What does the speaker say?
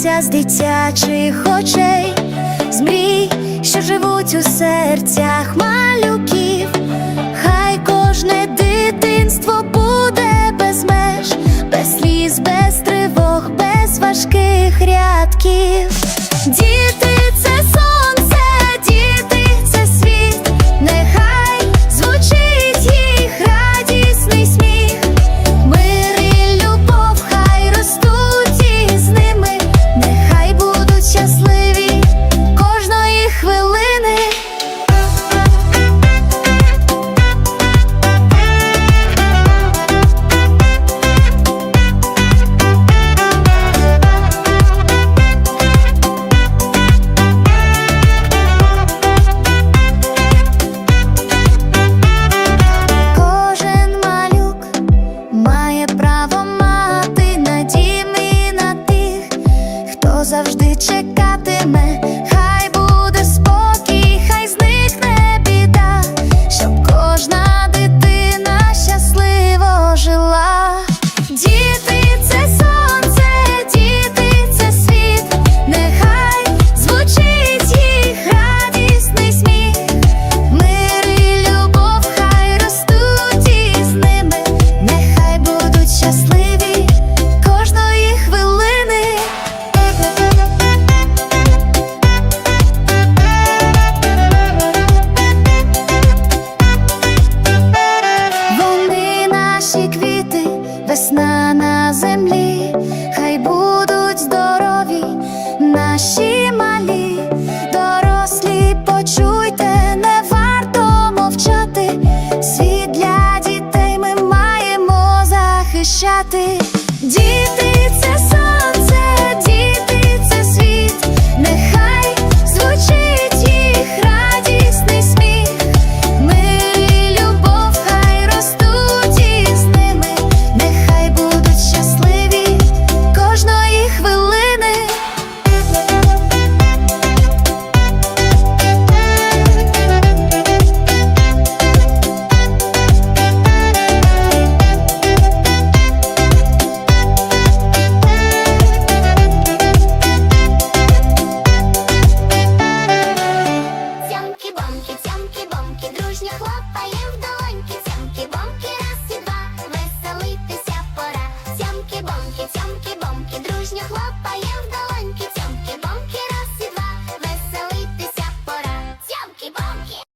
з дитячих очей, з мрій, що живуть у серцях малюків, хай кожне дитинство буде без меж, без сліз, без тривог, без важких рядків. почуйте, не варто мовчати, світ для дітей ми маємо захищати діти.